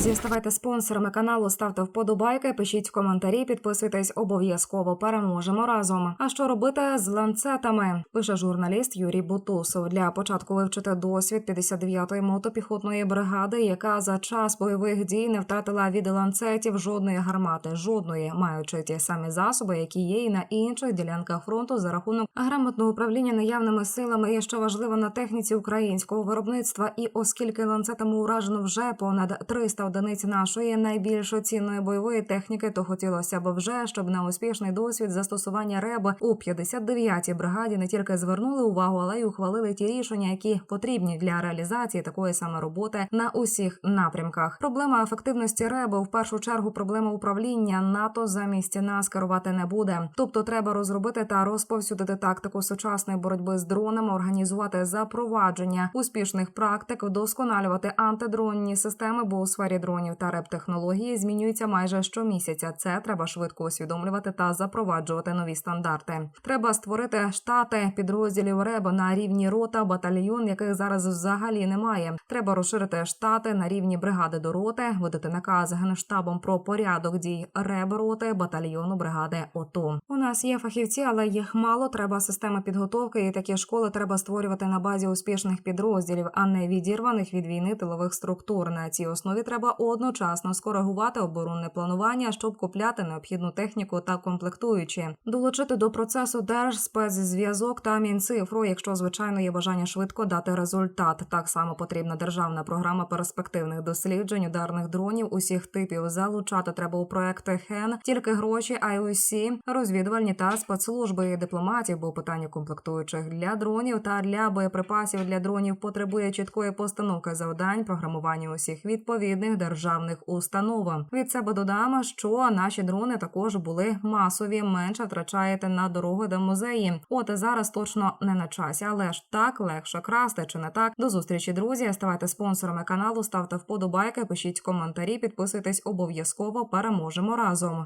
ставайте спонсорами каналу, ставте вподобайки, пишіть коментарі, підписуйтесь обов'язково. Переможемо разом. А що робити з ланцетами? Пише журналіст Юрій Бутусов. Для початку вивчити досвід 59-ї мотопіхотної бригади, яка за час бойових дій не втратила від ланцетів жодної гармати, жодної, маючи ті самі засоби, які є і на інших ділянках фронту за рахунок грамотного управління наявними силами і що важливо на техніці українського виробництва. І оскільки ланцетами уражено вже понад 300 одиниць нашої найбільш цінної бойової техніки, то хотілося б вже, щоб на успішний досвід застосування РЕБ у 59-й бригаді не тільки звернули увагу, але й ухвалили ті рішення, які потрібні для реалізації такої саме роботи на усіх напрямках. Проблема ефективності РЕБ в першу чергу проблема управління НАТО замість нас керувати не буде. Тобто, треба розробити та розповсюдити тактику сучасної боротьби з дронами, організувати запровадження успішних практик, вдосконалювати антидронні системи, бо у сфері дронів та реп-технології змінюються майже щомісяця. Це треба швидко усвідомлювати та запроваджувати нові стандарти. Треба створити штати підрозділів РЕБ на рівні рота, батальйон, яких зараз взагалі немає. Треба розширити штати на рівні бригади до роти, видати наказ генштабом про порядок дій РЕБ роти, батальйону бригади ОТО. Нас є фахівці, але їх мало. Треба система підготовки, і такі школи треба створювати на базі успішних підрозділів, а не відірваних від війни тилових структур. На цій основі треба одночасно скоригувати оборонне планування, щоб купляти необхідну техніку та комплектуючі, долучити до процесу держспецзв'язок та мінцифру, якщо звичайно є бажання швидко дати результат. Так само потрібна державна програма перспективних досліджень ударних дронів усіх типів. Залучати треба у проекти ХЕН, тільки гроші, а й усі розвідувальні та спецслужби дипломатів, бо питання комплектуючих для дронів та для боєприпасів для дронів потребує чіткої постановки завдань, програмування усіх відповідних державних установ. Від себе додам, що наші дрони також були масові, менше втрачаєте на дорогу до музеї. От зараз точно не на часі, але ж так легше красти чи не так. До зустрічі, друзі. Ставайте спонсорами каналу, ставте вподобайки, пишіть коментарі, підписуйтесь обов'язково. Переможемо разом.